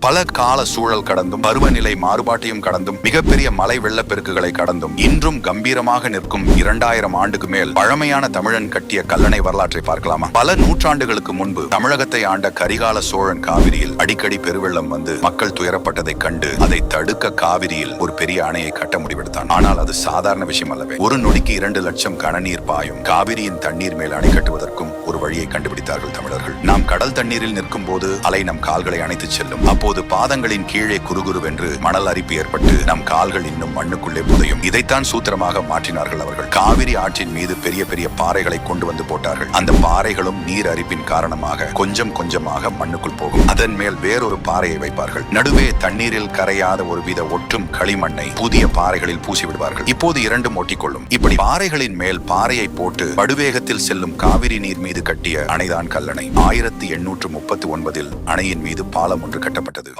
பல கால சூழல் கடந்தும் பருவநிலை மாறுபாட்டையும் கடந்தும் மிகப்பெரிய மலை வெள்ளப்பெருக்குகளை கடந்தும் இன்றும் கம்பீரமாக நிற்கும் இரண்டாயிரம் ஆண்டுக்கு மேல் பழமையான தமிழன் கட்டிய கல்லணை வரலாற்றை பார்க்கலாமா? பல நூற்றாண்டுகளுக்கு முன்பு தமிழகத்தை ஆண்ட கரிகால சோழன் காவிரியில் அடிக்கடி பெருவெள்ளம் வந்து மக்கள் துயரப்பட்டதை கண்டு அதை தடுக்க காவிரியில் ஒரு பெரிய அணையை கட்ட முடிவெடுத்தான். ஆனால் அது சாதாரண விஷயம் அல்லவே. ஒரு நொடிக்கு இரண்டு லட்சம் கனநீர் பாயும் காவிரியின் தண்ணீர் மேல் அணை கட்டுவதற்கும் ஒரு வழியை கண்டுபிடித்தார்கள் தமிழர்கள். நாம் கடல் தண்ணீரில் நிற்கும் போது அலை நம் கால்களை அணைத்துச் செல்லும். அப்போது பாதங்களின் கீழே குறுகுருவென்று மணல் அரிப்பு ஏற்பட்டு நம் கால்கள் இன்னும் மண்ணுக்குள்ளே புதையும். இதைத்தான் சூத்திரமாக மாற்றினார்கள் அவர்கள். காவிரி ஆற்றின் மீது பெரிய பெரிய பாறைகளை கொண்டு வந்து போட்டார்கள். அந்த பாறைகளும் நீர் அரிப்பின் காரணமாக கொஞ்சம் கொஞ்சமாக மண்ணுக்குள் போகும். அதன் மேல் வேறொரு பாறையை வைப்பார்கள். நடுவே தண்ணீரில் கரையாத ஒரு வித ஒட்டும் களிமண்ணை புதிய பாறைகளில் பூசி விடுவார்கள் இப்போது இரண்டும் ஒட்டிக்கொள்ளும். இப்படி பாறைகளின் மேல் பாறையை போட்டு படுவேகத்தில் செல்லும் காவிரி நீர் மீது கட்டிய அணைதான் கல்லணை. ஆயிரத்தி ஆயிரத்தி எண்ணூற்று முப்பத்தி ஒன்பதில் அணையின் மீது பாலம் ஒன்று கட்டப்பட்டது.